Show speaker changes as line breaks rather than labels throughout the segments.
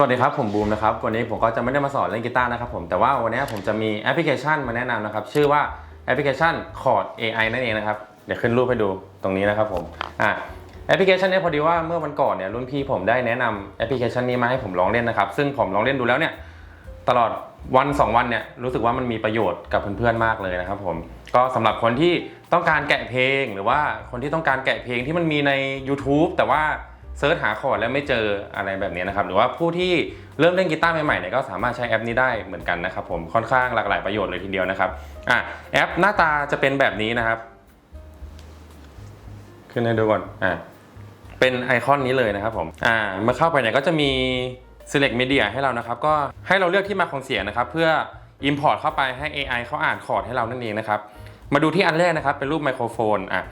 สวัสดีครับ ผมบูมนะครับ วันนี้ผมก็จะไม่ได้มาสอนเล่นกีตาร์นะครับผม แต่ว่าวันนี้ผมจะมีแอปพลิเคชันมาแนะนำนะครับ ชื่อว่าแอปพลิเคชัน Chord AI นั่นเองนะครับ เดี๋ยวขึ้นรูปให้ดูตรงนี้นะครับผมอะแอปพลิเคชันนี้พอดีว่าเมื่อวันก่อนเนี่ยรุ่นพี่ผมได้แนะนำแอปพลิเคชันนี้มาให้ผมลองเล่นนะครับ ซึ่งผมลองเล่นดูแล้วเนี่ยตลอดวัน 2 วันเนี่ยรู้สึกว่ามันมีประโยชน์กับเพื่อนๆมากเลยนะครับผมก็สำหรับคนที่ต้องการแกะเพลงหรือว่าคนที่ต้องการแกะเพลงที่มันมีใน YouTube แต่ว่า เซิร์ชหาคอร์ดแล้วไม่เจออะไรแบบนี้นะครับ หรือว่าผู้ที่เริ่มเล่นกีตาร์ใหม่ๆเนี่ยก็สามารถใช้แอปนี้ได้เหมือนกันนะครับผมค่อนข้างหลากหลายประโยชน์เลยทีเดียวนะครับอะแอปหน้าตาจะเป็นแบบนี้นะครับ ขึ้นให้ดูก่อนอะเป็นไอคอนนี้เลยนะครับผมอ่าเมื่อเข้าไปเนี่ยก็จะมี select media ให้เรานะครับ ก็ให้เราเลือกที่มาของเสียงนะครับ เพื่อ import เข้าไปให้ AI เขาอ่านคอร์ดให้เรานั่นเองนะครับ มาดูที่อันแรกนะครับ เป็นรูปไมโครโฟนอะ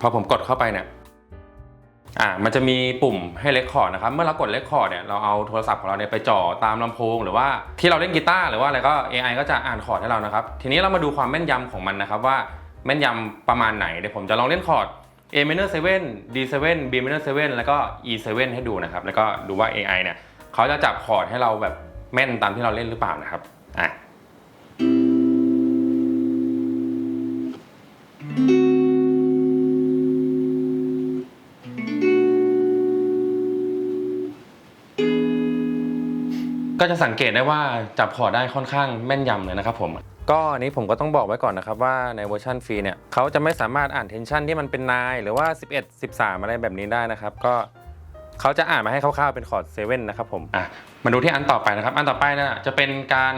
พอผมกดเข้าไปเนี่ย อ่ามันจะมีปุ่มให้เลคคอร์ดนะครับ เมื่อเรากดเลคคอร์ดเนี่ยเราเอาโทรศัพท์ของเราเนี่ยไปจ่อตามลำโพง หรือว่าที่เราเล่นกีตาร์หรือว่าอะไรก็ AI ก็จะอ่านคอร์ดให้เรานะครับ ทีนี้เรามาดูความแม่นยำของมันนะครับว่าแม่นยำประมาณไหนเดี๋ยวผมจะลองเล่นคอร์ด A minor 7 D 7 B minor 7แล้วก็ E 7ให้ดูนะครับแล้วก็ดูว่า AI เนี่ยเขาจะจับคอร์ดให้เราแบบแม่นตามที่เราเล่นหรือเปล่านะครับอะ ก็จะสังเกตได้ว่าจับคอร์ดได้ค่อนข้างแม่นยำเลยนะครับผม ก็อันนี้ผมก็ต้องบอกไว้ก่อนนะครับว่าในเวอร์ชันฟรีเนี่ยเขาจะไม่สามารถอ่านเทนชันที่มันเป็นนายหรือว่า 11 13 อะไรแบบนี้ได้นะครับ ก็เขาจะอ่านมาให้คร่าวๆเป็นคอร์ด7นะครับผมอะมาดูที่อันต่อไปนะครับ อันต่อไปเนะจะเป็นการ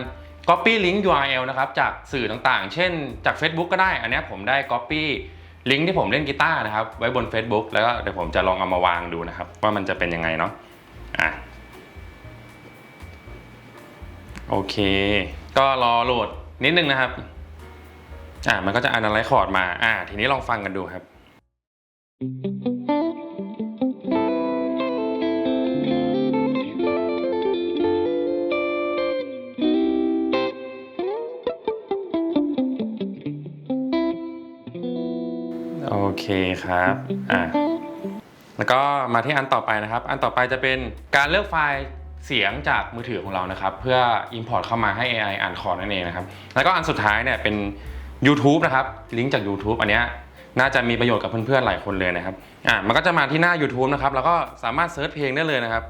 Copy Link URL นะครับจากสื่อต่างๆ เช่นจาก Facebook ก็ได้ อันเนี้ยผมได้ Copy ลิงก์ที่ผมเล่นกีตาร์นะครับไว้บน Facebook แล้วก็เดี๋ยวผมจะลองเอามาวางดูนะครับ ว่ามันจะเป็นยังไงเนาะอะ โอเค ก็รอโหลดนิดนึงนะครับ อ่า มันก็จะ analyze คอร์ดมา อ่า ทีนี้ลองฟังกันดูครับ โอเคครับ อ่า แล้วก็มาที่อันต่อไปนะครับ อันต่อไปจะเป็นการเลือกไฟล์ เสียงจากมือถือของเรานะครับ เพื่อ Import เข้ามาให้ AI อ่านคอร์ดนั่นเองนะครับ แล้วก็อันสุดท้ายเนี่ยเป็น YouTube นะครับลิงก์จาก YouTube อันเนี้ยน่าจะมีประโยชน์กับเพื่อนๆหลายคนเลยนะครับอ่ามันก็จะมาที่หน้า YouTube นะครับ แล้วก็สามารถเซิร์ชเพลงได้เลยนะครับ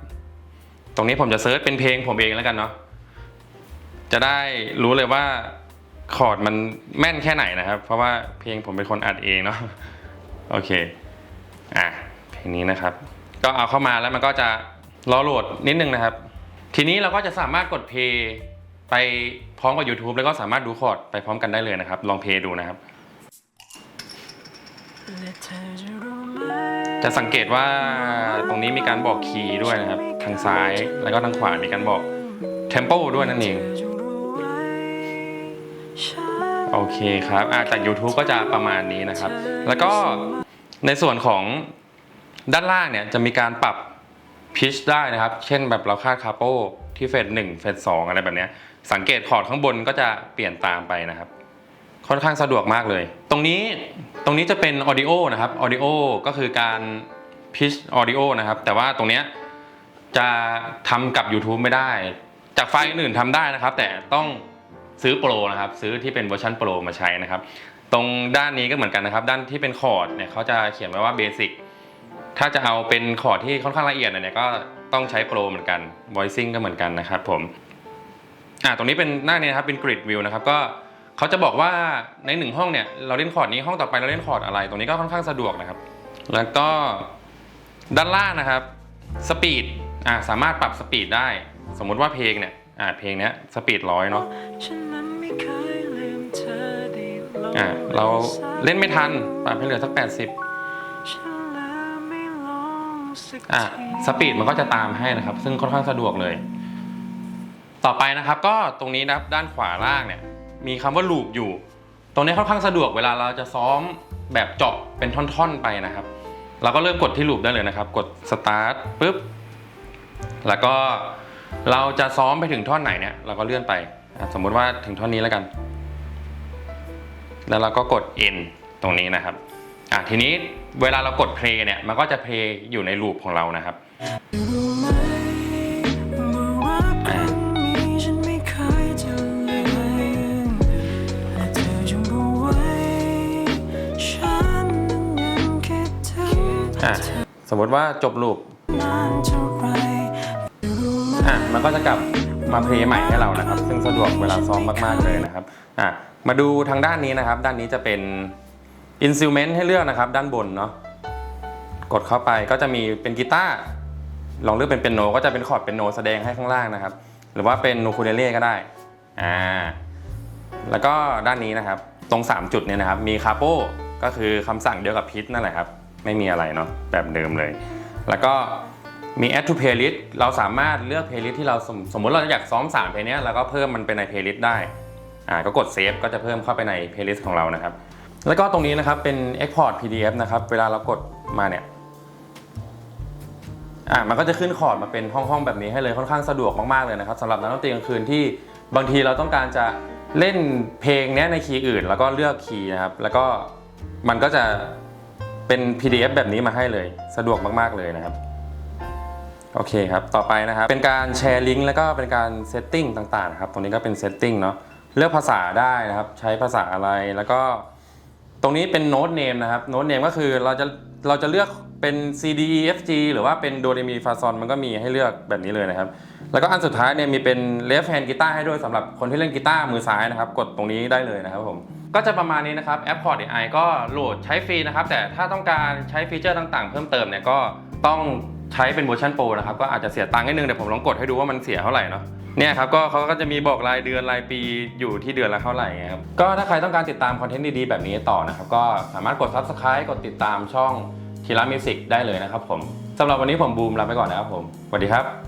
ตรงนี้ผมจะเซิร์ชเป็นเพลงผมเองแล้วกันเนาะจะได้รู้เลยว่าคอร์ดมันแม่นแค่ไหนนะครับ เพราะว่าเพลงผมเป็นคนอัดเองเนาะโอเคอะเพลงนี้นะครับ ก็เอาเข้ามาแล้วมันก็จะรอโหลดนิดนึงนะครับ ทีนี้เราก็จะสามารถกดเพย์ไปพร้อมกับ YouTube แล้วก็สามารถดูคอร์ดไปพร้อมกันได้เลยนะครับ ลองเพย์ดูนะครับ จะสังเกตว่าตรงนี้มีการบอกคีย์ด้วยนะครับ ทางซ้ายแล้วก็ทางขวามีการบอกเทมโปด้วยนั่นเองโอเคครับอะจาก YouTube ก็จะประมาณนี้นะครับ แล้วก็ในส่วนของด้านล่างเนี่ยจะมีการปรับ พิชได้นะครับ เช่นแบบเราคาดคาโปที่เฟสหนึ่งเฟสสองอะไรแบบนี้สังเกตคอร์ดข้างบนก็จะเปลี่ยนตามไปนะครับ ค่อนข้างสะดวกมากเลย ตรงนี้ตรงนี้จะเป็น Audio นะครับ Audio ก็คือการ Pitch Audio นะครับ แต่ว่าตรงเนี้ยจะทำกับ YouTube ไม่ได้ จากไฟล์อื่นๆทำได้นะครับ แต่ต้องซื้อโปรนะครับ ซื้อที่เป็นเวอร์ชันโปรมาใช้นะครับ ตรงด้านนี้ก็เหมือนกันนะครับ ด้านที่เป็นคอร์ดเนี่ยเขาจะเขียนไว้ว่าเบสิก ถ้าจะเอาเป็นคอร์ดที่ค่อนข้างละเอียดเนี่ยก็ต้องใช้โปรเหมือนกัน voicing ก็เหมือนกันนะครับผมอ่าตรงนี้เป็นหน้านี้นะครับเป็น grid view นะครับก็เขาจะบอกว่าในหนึ่งห้องเนี่ยเราเล่นคอร์ดนี้ห้องต่อไปเราเล่นคอร์ดอะไร ตรงนี้ก็ค่อนข้างสะดวกนะครับ แล้วก็ด้านล่างนะครับสปีดอ่าสามารถปรับสปีดได้ สมมุติว่าเพลงเนี่ยอ่าเพลงเนี้ยสปีดร้อยเนาะอ่าเราเล่นไม่ทันปรับให้เหลือสัก 80 อะสปีดมันก็จะตามให้นะครับ ซึ่งค่อนข้างสะดวกเลย ต่อไปนะครับก็ตรงนี้นะครับด้านขวาล่างเนี่ย มีคำว่าลูปอยู่ ตรงนี้ค่อนข้างสะดวกเวลาเราจะซ้อมแบบเจาะเป็นท่อนๆไปนะครับ เราก็เริ่มกดที่ลูปได้เลยนะครับ กด start ปุ๊บแล้วก็เราจะซ้อมไปถึงท่อนไหนเนี่ย เราก็เลื่อนไป สมมุติว่าถึงท่อนนี้แล้วกัน แล้วเราก็กด N ตรงนี้นะครับ อะทีนี้เวลาเรากดเพลงเนี่ยมันก็จะเพลงอยู่ในลูปของเรานะครับสมมติว่าจบลูปอะมันก็จะกลับมาเพลงใหม่ให้เรานะครับ ซึ่งสะดวกเวลาซ้อมมากๆเลยนะครับอะมาดูทางด้านนี้นะครับ ด้านนี้จะเป็น อินซิลเมนต์ให้เลือกนะครับ ด้านบนเนาะกดเข้าไปก็จะมีเป็นกีตาร์ลองเลือกเป็นเปียโนก็จะเป็นคอร์ดเปียโนแสดงให้ข้างล่างนะครับ หรือว่าเป็นนูคูเลเล่ก็ได้อ่าแล้วก็ด้านนี้นะครับ ตรง 3 จุดเนี่ยนะครับ มีคาโปก็คือคำสั่งเดียวกับพิทนั่นแหละครับ ไม่มีอะไรเนาะแบบเดิมเลย แล้วก็มี add to playlist เราสามารถเลือก playlist ที่เราสมสมมติเราอยากซ้อม3เพลงเนี้ยเราก็เพิ่มมันไปใน playlist ได้อ่าก็กด save ก็จะเพิ่มเข้าไปใน playlist ของเรานะครับ แล้วก็ตรงนี้นะครับเป็น export PDF นะครับ เวลาเรากดมาเนี่ยอ่ามันก็จะขึ้นคอร์ดมาเป็นห้องๆแบบนี้ให้เลยค่อนข้างสะดวกมากๆเลยนะครับสำหรับนักดนตรีกลางคืนที่บางทีเราต้องการจะเล่นเพลงเนี้ยในคีย์อื่น แล้วก็เลือกคีย์นะครับ แล้วก็มันก็จะเป็น PDF แบบนี้มาให้เลย สะดวกมากๆเลยนะครับโอเคครับ ต่อไปนะครับ เป็นการแชร์ลิงก์แล้วก็เป็นการเซตติ้งต่างๆนะครับ ตรงนี้ก็เป็นเซตติ้งเนาะ เลือกภาษาได้นะครับ ใช้ภาษาอะไร แล้วก็ ตรงนี้เป็นโน้ตเนมนะครับโน้ตเนมก็คือเราจะเราจะเลือกเป็น C D E F G หรือว่าเป็นโดเรมีฟาซอนมันก็มีให้เลือกแบบนี้เลยนะครับ แล้วก็อันสุดท้ายเนี่ยมีเป็น left hand กีตาร์ให้ด้วยสำหรับคนที่เล่นกีตาร์มือซ้ายนะครับ กดตรงนี้ได้เลยนะครับผมก็จะประมาณนี้นะครับแอป Chord AI ก็โหลดใช้ฟรีนะครับ แต่ถ้าต้องการใช้ฟีเจอร์ต่างๆ เพิ่มเติมเนี่ยก็ต้องใช้เป็นเวอร์ชันโปรนะครับก็อาจจะเสียตังค์นิดนึงเดี๋ยวผมลองกดให้ดูว่ามันเสียเท่าไหร่เนาะ เนี่ยครับก็เขาก็จะมีบอกรายเดือนรายปีอยู่ที่เดือนละเท่าไหร่ครับก็ถ้าใครต้องการติดตามคอนเทนต์ดีๆแบบนี้ต่อนะครับก็สามารถกด Subscribe กดติดตามช่องทีละมิวสิกได้เลยนะครับผมสำหรับวันนี้ผมบูมลาไปก่อนนะครับผมสวัสดีครับ